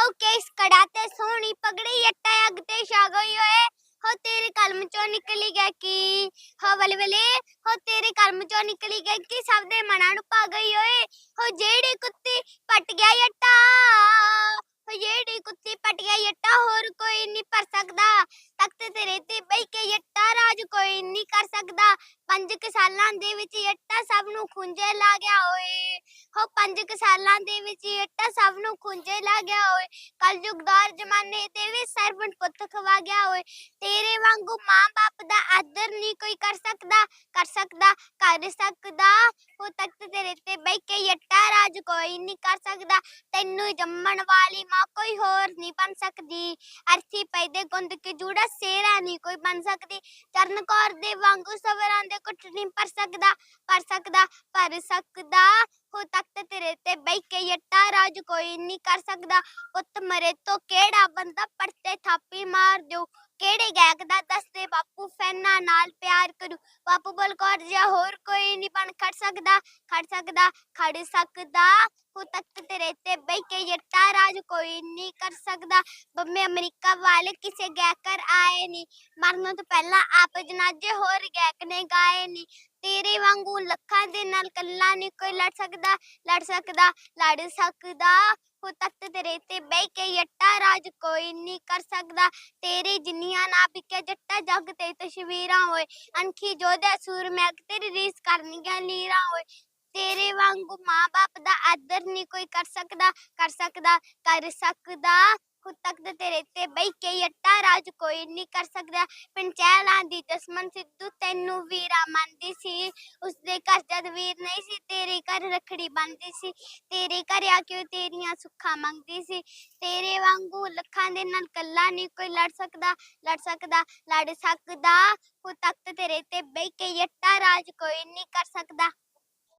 ਹੋ ਕੇਸ ਕੜਾ ਤੇ ਸੋਹਣੀ ਪਗੜੀ ਅੱਟਾ ਅੱਗ ਤੇ ਛਾ ਗਈ ਓਏ ਹੋ ਤੇਰੇ ਕਲਮ ਚੋਂ ਨਿਕਲੀ ਗਿਆ ਕੀ? ਹੋ ਵਲੇ ਵਲੇ, ਹੋ ਤੇਰੇ ਕਲਮ ਚੋਂ ਨਿਕਲੀ ਗਿਆ ਕੀ? ਸਭ ਦੇ ਮਨਾਂ ਨੂੰ ਪਾ ਗਈ ਓਏ ਹੋ ਜਿਹੜੀ ਕੁੱਤੀ ਪਟ ਗਿਆ ਯੱਟਾ ਹੋ ਜਿਹੜੀ ਕੁੱਤੀ ਪਟ ਗਿਆ ਯੱਟਾ ਹੋਰ ਕੋਈ ਨਹੀਂ ਪਰ ਸਕਦਾ। ਤਖਤ ਤੇਰੇ ਤੇ ਬਹਿ ਕੇ ਅੱਟਾ ਰਾਜ ਕੋਈ ਨਹੀਂ ਕਰ ਸਕਦਾ। ਪੰਜ ਕੁ ਸਾਲਾਂ ਦੇ ਵਿੱਚ ਅੱਟਾ ਸਭ ਨੂੰ ਖੁੰਝੇ ਲਾ ਗਿਆ ਓਏ ਹੋ ਪੰਜ ਕੁ ਸਾਲਾਂ ਦੇ ਵਿੱਚ ਯੱਟਾ ਸਭ ਨੂੰ ਖੁੰਝੇ ਲਾ ਗਿਆ ਓਏ ਕਲਯੁਗਦਾਰ ਜ਼ਮਾਨੇ ਦੇ ਵਿੱਚ ਸਰਵਣ ਪੁੱਤ ਖਵਾ ਗਿਆ ਓਏ ਤੇਰੇ ਵਾਂਗੂ ਮਾਂ ਬਾਪ ਦਾ ਆਦਰ ਨਹੀਂ ਕੋਈ ਕਰ ਸਕਦਾ ਕਰ ਸਕਦਾ ਕਰ ਸਕਦਾ। ਉਹ ਤਖਤ ਤੇਰੇ ਤੇ ਬਹਿ ਕੇ ਯੱਟਾ ਰਾਜ ਕੋਈ ਨਹੀਂ ਕਰ ਸਕਦਾ। ਤੈਨੂੰ ਜੰਮਣ ਵਾਲੀ ਮਾਂ ਕੋਈ ਹੋਰ ਨਹੀਂ ਬਣ ਸਕਦੀ। ਅਰਥੀ ਪੈਦੇ ਗੁੰਦ ਕੇ ਜੂੜਾ ਸੇਰਾ ਨਹੀਂ ਕੋਈ ਬਣ ਸਕਦੀ। ਚਰਨ ਕੌਰ ਦੇ ਵਾਂਗੂ ਸਵਰਾਂ ਦੇ ਕੁੱਟ ਨਹੀਂ ਪਰ ਸਕਦਾ। ਪਰ ਸਕਦਾ ਪਰ ਸਕਦਾ। ਹੋ ਤਖਤ ਤੇਰੇ ਤੇ ਬਹਿ ਕੇ ਯੱਟਾ ਰਾਜ ਕੋਈ ਨਹੀਂ ਕਰ ਸਕਦਾ। ਪੁੱਤ ਮਰੇ ਤੋਂ ਕਿਹੜਾ ਬੰਦਾ ਪੜਤੇ ਥਾਪੀ ਮਾਰ ਦਿਓ? ਕਿਹੜੇ ਗਾਇਕ ਦਾ ਦੱਸਦੇ ਬਾਪੂ ਫੈਨਾ ਨਾਲ ਪਿਆਰ ਕਰੂ? ਬਾਪੂ ਬੋਲ ਕੌਰ ਹੋਰ ਕੋਈ ਨਹੀਂ ਬਣ ਖੜ ਸਕਦਾ ਖੜ ਸਕਦਾ ਖੜ ਸਕਦਾ। ਹੋ ਤਖਤ ਤੇਰੇ ਤੇ ਬਹਿ ਕੇ ਯੱਟਾ ਰਾਜ ਕੋਈ ਨਹੀਂ ਕਰ ਸਕਦਾ। ਬੰਮੇ ਅਮਰੀਕਾ ਵਾਲੇ ਕਿਸੇ ਗਾਇਕਰ ਆਏ ਨਹੀਂ ਮਰਨ ਤੋਂ ਪਹਿਲਾਂ ਆਪ ਜਨਾਜੇ ਹੋਰ ਗਾਇਕ ਨੇ ਗਾਏ ਨਹੀਂ ਤੇਰੇ ਵਾਂਗੂ ਲੱਖਾਂ ਦੇ ਨਾਲ ਕੱਲਾ ਨਹੀਂ ਕੋਈ ਲੜ ਸਕਦਾ ਲੜ ਸਕਦਾ ਲੜ ਸਕਦਾ। ਹੋ ਤਖਤ ਤੇਰੇ ਤੇ ਬਹਿ ਕੇ ਯੱਟਾ ਰਾਜ ਕੋਈ ਨਹੀਂ ਕਰ ਸਕਦਾ। ਤੇਰੀ ਜਿੰਨੀਆਂ ਨਾ ਵਿਕੇ ਜੱਟਾ ਜੱਗ ਤੇ ਤਸਵੀਰਾਂ ਹੋਏ ਅਣਖੀ ਜੋਧੇ ਸੂਰ ਮੈਂ ਤੇਰੀ ਰੀਸ ਕਰਨੀਆਂ ਲੀਰਾਂ ਹੋਏ ਤੇਰੇ ਵਾਂਗੂ ਮਾਂ-ਬਾਪ ਦਾ ਆਦਰ ਨਹੀਂ ਕੋਈ ਕਰ ਸਕਦਾ ਕਰ ਸਕਦਾ ਕਰ ਸਕਦਾ। ਖੁਦ ਤੱਕ ਦੇ ਤੇਰੇ ਤੇ ਬਈ ਕੇ ਯੱਟਾ ਰਾਜ ਕੋਈ ਨਹੀਂ ਕਰ ਸਕਦਾ। ਪੰਚੈਲਾਂ ਦੀ ਦਸਮਨ ਸਿੱਧੂ ਤੈਨੂੰ ਵੀਰਾ ਮੰਨਦੀ ਸੀ। ਉਸਦੇ ਘਰ ਜਦ ਵੀਰ ਨਹੀਂ ਸੀ, ਤੇਰੇ ਘਰ ਰਖੜੀ ਬੰਨਦੀ ਸੀ। ਤੇਰੇ ਘਰ ਆ ਕੇ ਉਹ ਤੇਰੀਆਂ ਸੁੱਖਾਂ ਮੰਗਦੀ ਸੀ। ਤੇਰੇ ਵਾਂਗੂ ਲੱਖਾਂ ਦੇ ਨਾਲ ਕੱਲਾ ਨਹੀਂ ਕੋਈ ਲੜ ਸਕਦਾ ਲੜ ਸਕਦਾ ਲੜ ਸਕਦਾ। ਖੁਦ ਤੱਕ ਤੇਰੇ ਤੇ ਬਈ ਕੇ ਅੱਟਾ ਰਾਜ ਕੋਈ ਨਹੀਂ ਕਰ ਸਕਦਾ।